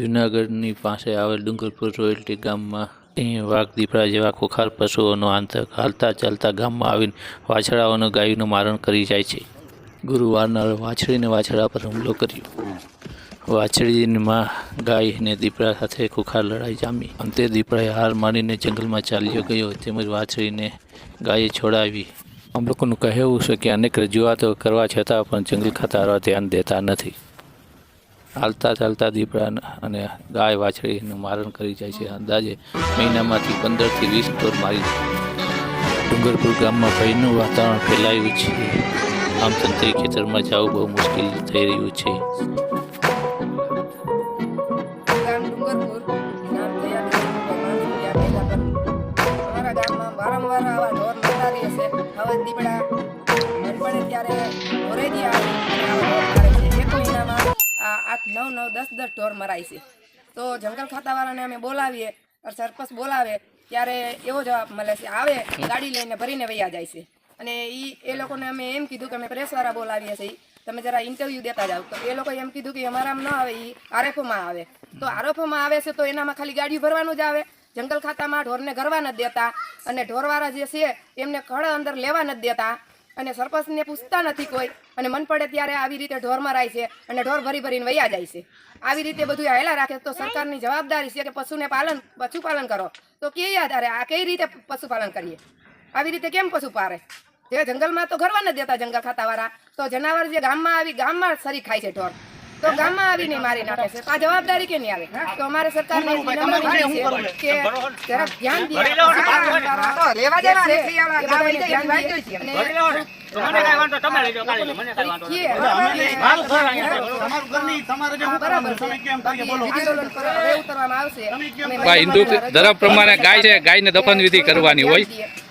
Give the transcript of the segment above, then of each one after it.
જૂનાગઢની પાસે આવેલ ડુંગરપુર રોયલ્ટી ગામમાં અહીં વાઘ દીપડા જેવા ખોખાર પશુઓનો આંતક હાલતા ચાલતા ગામમાં આવીને વાછડાઓનું ગાયનું મારણ કરી જાય છે. ગુરુવારના વાછડીને વાછડા પર હુમલો કર્યો. વાછડીની માં ગાય અને દીપડા સાથે ખુખાર લડાઈ જામી. અંતે દીપડાએ હાર માનીને જંગલમાં ચાલ્યો ગયો. તેમજ વાછડીને ગાયે છોડાવી. આમ લોકોનું કહેવું છે કે અનેક રજૂઆતો કરવા છતાં પણ જંગલ ખાતારો ધ્યાન દેતા નથી. હાલતા ચાલતા દીપડા અને ગાય વાછડીનું મારણ કરી જાય છે. અંદાજે મહિનામાંથી પંદરથી વીસ ઢોર મારી ડુંગરપુર ગામમાં ભયનું વાતાવરણ ફેલાયું છે. આમ તંત્રી ખેતરમાં જવું બહુ મુશ્કેલ થઈ રહ્યું છે. વારંવાર આવા ઢોર મળતા રહે હવે દીપડા આઠ, નવ નવ, દસ દસ ઢોર મરાય છે. તો જંગલ ખાતાવાળાને અમે બોલાવીએ સરપંચ બોલાવે, ત્યારે એવો જવાબ મળે છે. આવે, ગાડી લઈને ભરીને વૈયા જાય છે. અને એ એ લોકોને અમે એમ કીધું કે અમે પ્રેસવાળા બોલાવીએ છીએ. તમે જરા ઇન્ટરવ્યૂ દેતા જાઓ. તો એ લોકોએ એમ કીધું કે અમારામાં ન આવે એ આરએફઓમાં આવે. તો આરએફઓમાં આવે છે તો એનામાં ખાલી ગાડીઓ ભરવાનું જ આવે. જંગલ ખાતામાં ઢોરને ગરવા નથી દેતા. અને ઢોરવાળા જે છે, એમને ખડ અંદર લેવા નથી દેતા. અને સરપંચને પૂછતા નથી કોઈ. અને મન પડે ત્યારે આવી રીતે ઢોર મરાય છે અને ઢોર ભરી ભરીને વૈયા જાય છે. આવી રીતે બધું હેલા રાખે તો સરકારની જવાબદારી છે કે પશુને પાલન, પશુપાલન કરો. તો કે આધારે આ કઈ રીતે પશુપાલન કરીએ? આવી રીતે કેમ પશુ પારે જે જંગલમાં તો ઘરવા નથી દેતા જંગલ ખાતાવાળા. તો જનાવર જે ગામમાં આવી ગામમાં સરી ખાય છે ઢોર. તો ગામમાં આવીને મારી નાખે છે. તો આ જવાબદારી કે નહીં આવે તો અમારે સરકારને વિનમ્ર વિનંતી છે? કે જરા ધ્યાન દે. દેવા ને. ધર્મ પ્રમાણે ગાય છે ગાયને દફન વિધિ કરવાની હોય.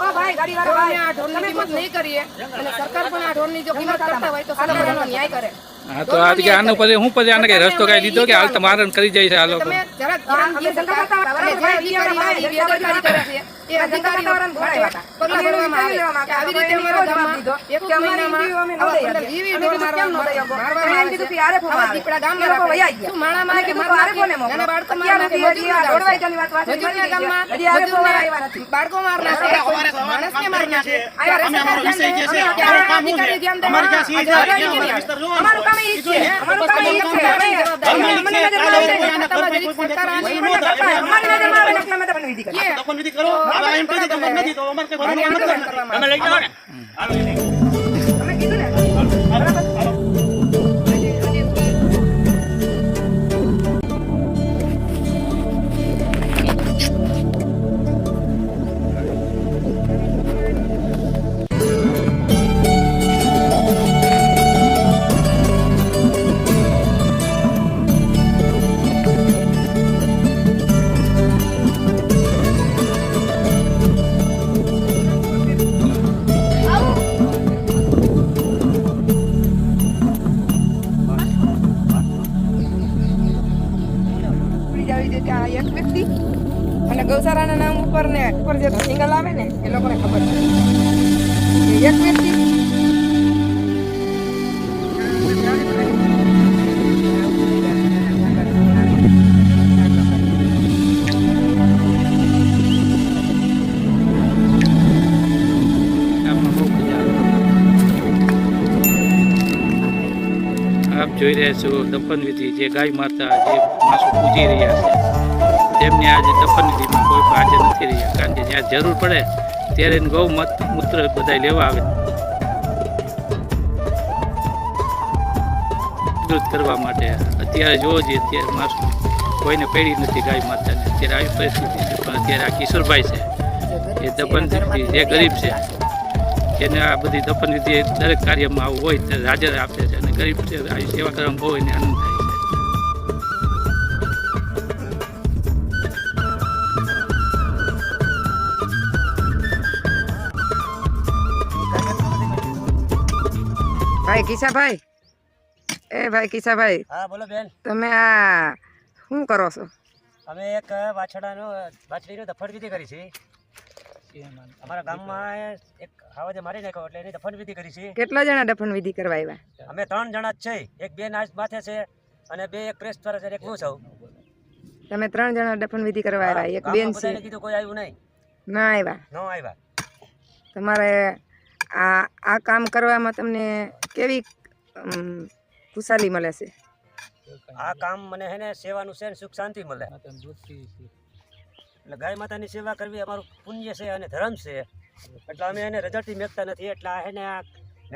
ઢોરને આ ઢોરની કિંમત નહીં કરીએ. અને સરકાર પણ આ ઢોરની જો કિંમત કરતા હોય તો સરકાર એનો ન્યાય કરે. હા તો આ કે આનું પછી હું પછી આને કઈ રસ્તો કઈ દીધો કે હાલ તો મારણ કરી જાય છે આ લોકો? તમે જરા ધ્યાન દઈએ સરકાર. અને જે અધિકારી હોય એ છે એ અધિકારીઓ માટે ભરવામાં આવે કે આવી રીતે અમારા ગામમાં એક મહિનામાં ઢોર મારવા- મારવામાં આવે છે. આવા દીપડા ગામમાં રાખે. શું માણા માં કે મારા આરે કોને નાના બાળકો માર નાખે? મજૂરના ગામ છે. મજૂરના ગામમાં મજૂરને બાળકો માર નાખે. માણસને માર નાખે. ત્યારે સરકાર ધ્યાન દે. ત્યારે અધિકારી ધ્યાન છે આ જવાબદારી કેની છે અમારું કામ એ છે. અમારું કામ એ છે છે. જવાબદારી. મને નજરમાં આવે નજરમાં આવે સરકાર આને નજરમાં આવે અમે તમને વિધિ કરો હવે એમ નથી તો અમારે આવે. લઈ જાઓ ને. છે એક વ્યક્તિ અને ગૌશાળાના નામ ઉપર ને ઉપર જે સિંગલ આવે ને એ લોકોને ખબર છે એક વ્યક્તિ જોઈ રહ્યા છો દફન વિધિ, જે ગાય માતા જે માણસો પૂજી રહ્યા છે. તેમને આજે દફન વિધિમાં કોઈ પણ આજે નથી રહ્યા, કારણ કે જ્યાં જરૂર પડે ત્યારે ગૌ મત, મૂત્ર બધા લેવા આવે. કરવા માટે અત્યારે જોવો જોઈએ અત્યારે માણસો કોઈને પડી નથી ગાય માતાને. અત્યારે આવી પરિસ્થિતિ છે, પણ અત્યારે આ કિશોરભાઈ છે. એ દફન જે ગરીબ છે. એને આ બધી દફન વિધિ દરેક કાર્યમાં આવું હોય ત્યારે હાજર આપે છે અને ગરીબ છે આવી સેવા કરવામાં બહુ એને આનંદ થાય છે. ભાઈ કિસાભાઈ. એ ભાઈ કિસાભાઈ હા બોલો બેન. તમે આ શું કરો છો? અમે એક વાછડાનો વાછડીનો દફડ વિધિ કરી છે. અમારા ગામમાં એક હાવાજે મારી નાખ્યો એટલે એની દફન વિધિ કરી છે. કેટલા જણા દફન વિધિ કરવા આવ્યા? અમે ત્રણ જણા જ છે. એક બેન આજ માથે છે અને બે એક પ્રેસ દ્વારા છે એક હું છું. તમે ત્રણ જણા દફન વિધિ કરવા આવ્યા? એક બેન છે. કીધું કોઈ આવ્યું નહીં. ના આવ્યા? ન આવ્યા. તમારે આ આ કામ કરવામાં તમને કેવી ખુશાલી મળે છે? આ કામ મને હે ને સેવાનું છે સુખ શાંતિ મળે. એટલે ગાય માતાની સેવા કરવી અમારું પુણ્ય છે અને ધર્મ છે. એટલે અમે એને રજડતી મેકતા નથી એટલે આ એને આ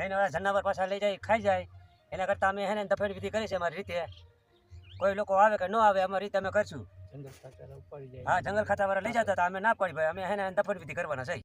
નવા જનાવર પાછા લઈ જાય ખાઈ જાય. એના કરતાં અમે એને દફેડ વિધિ કરી છે અમારી રીતે. કોઈ લોકો આવે કે ન આવે અમારી રીતે અમે કરશું. હા જંગલ ખાતાવાળા લઈ જતા હતા અમે ના પડી ભાઈ. અમે એને દફેડ વિધિ કરવાના છે.